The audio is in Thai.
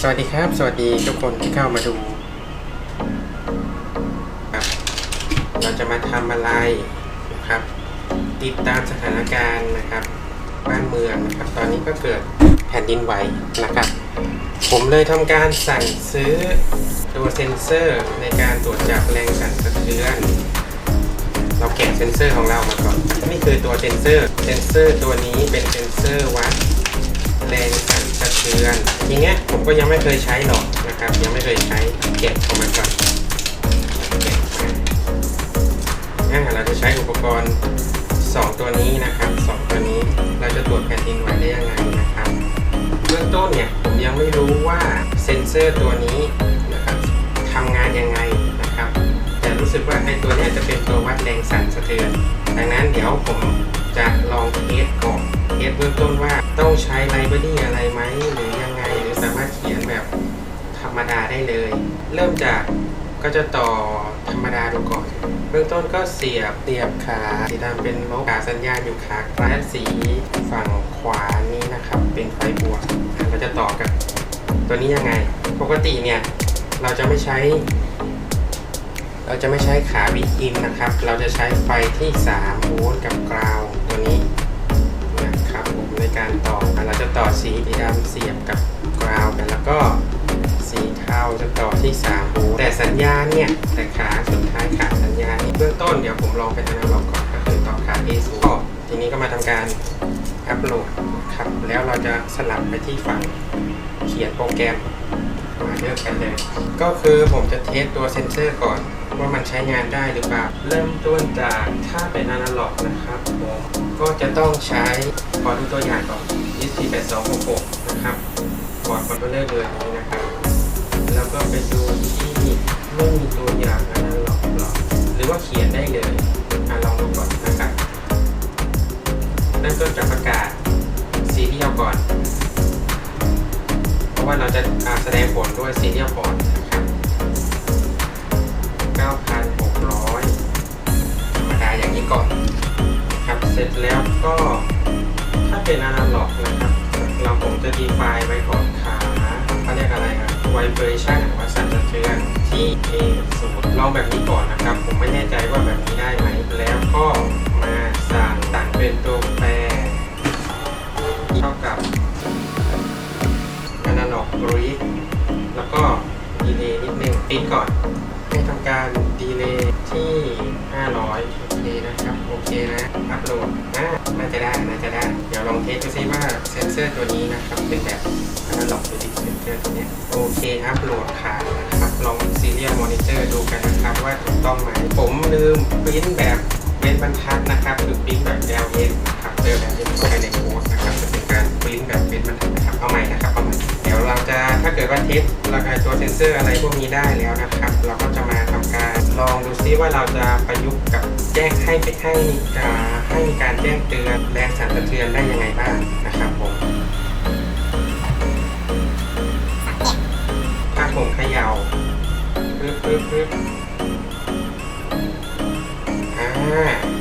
สวัสดีครับ สวัสดีทุกคนที่เข้ามาดูครับเราจะมาทำอะไรนะครับ ติดตามสถานการณ์นะครับ บ้านเมืองนะครับ ตอนนี้ก็เกิดแผ่นดินไหวนะครับ ผมเลยทำการสั่งซื้อตัวเซ็นเซอร์ในการตรวจจับแรงสั่นสะเทือนเราแกะเซ็นเซอร์ของเรามาก่อน นี่คือตัวเซ็นเซอร์ เซ็นเซอร์ตัวนี้เป็นเซ็นเซอร์วัดแรงสั่น เทือนทีเนี้ยผมก็ยังไม่เคยใช้หรอกนะครับ ยังไม่เคยใช้เก็บออกมาก่อนเก็บมาอ่าเราจะใช้อุปกรณ์ 2 ตัวนี้นะครับสองตัวนี้เราจะตรวจแผ่นดินไหวได้ยังไงนะครับเบื้องต้นเนี่ยผมยังไม่รู้ว่าเซ็นเซอร์ตัวนี้นะครับทำงานยังไงนะครับ แต่รู้สึกว่าไอ้ตัวนี้จะเป็นตัววัดแรงสั่นสะเทือนดังนั้นเดี๋ยวผมจะลองเทสก่อน เทสเบื้องต้นว่าต้องใช้ไลบรารีอะไรไหมหรือยังไงหรือสามารถเขียนแบบธรรมดาได้เลย เริ่มจากก็จะต่อธรรมดาดูก่อน เบื้องต้นก็เสียบเสียบขาสีดำเป็นลบขาสัญญาณอยู่ขาคล้สีฝั่งขวานี้นะครับ เป็นไฟบวกเราจะต่อกับตัวนี้ยังไง ปกติเนี่ยเราจะไม่ใช้ เราจะไม่ใช้ขาวิกอินนะครับ เราจะใช้ไฟที่3โวลต์กับ ที่3โวลต์แต่สัญญาณเนี่ยแต่ขาสุดท้ายขาสัญญาณเบื้องต้นเดี๋ยวผมลองเป็นอนาล็อกก่อนก็คือต่อขา A0 ก็ทีนี้ก็มาทำการอัปโหลดครับแล้วเราจะสลับไปที่ฝั่งเขียนโปรแกรมมาเลือกกันเลย ก็คือผมจะเทสตัวเซ็นเซอร์ก่อน ว่ามันใช้งานได้หรือเปล่า เริ่มต้นจากถ้าเป็นอนาล็อกนะครับผมก็จะต้องใช้ขอดูตัวอย่างก่อน ESP8266 นะครับบอร์ดคอนโทรลเลอร์เดือนนี้นะครับ เริ่มต้นจากประกาศซีเรียลก่อน เพราะว่าเราจะแสดงผลด้วยซีเรียลพอร์ตนะครับ9,600ธรรมดาอย่างนี้ก่อนครับเสร็จแล้วก็ถ้าเป็นอนาล็อกนะครับ เราผมจะดีไฟไว้ก่อนขาเขาเรียกอะไรครับ vibration หรือว่าสั่นสะเทือนที่ A ศูนย์ลองแบบนี้ก่อนนะครับ ผมไม่แน่ใจว่าแบบนี้ได้ไหมแล้วก็มา แล้วก็ดีเลย์นิดนึงปิดก่อนให้ทำการดีเลย์ที่ 500โอเคนะครับ โอเคนะ อัปโหลดน่าจะได้ น่าจะได้ เดี๋ยวลองเทสดูซิว่าเซนเซอร์ตัวนี้นะครับ เป็นแบบอนาล็อกหรือดิจิตอลตัวนี้โอเค อัปโหลดผ่านะครับ ลองซีเรียลมอนิเตอร์ดูกันนะครับ ว่าถูกต้องไหม ผมลืมปริ้นแบบเป็นบรรทัดนะครับคือปริ้นแบบ LN นะครับเจอแบบนี้ภายในโค้ดนะครับ จะเป็นการปริ้นแบบเป็นบรรทัดนะครับ เอาใหม่นะ ถ้าเกิดว่าเทสราคาตัวเซนเซอร์อะไรพวกนี้ได้แล้วนะครับ เราก็จะมาทำการลองดูซิว่าเราจะประยุกต์กับแจ้งให้ให้ให้การแจ้งเตือนแรงสั่นสะเทือนได้ยังไงบ้างนะครับผมถ้าผมเขย่าปึ๊บปึ๊บปึ๊บอ่า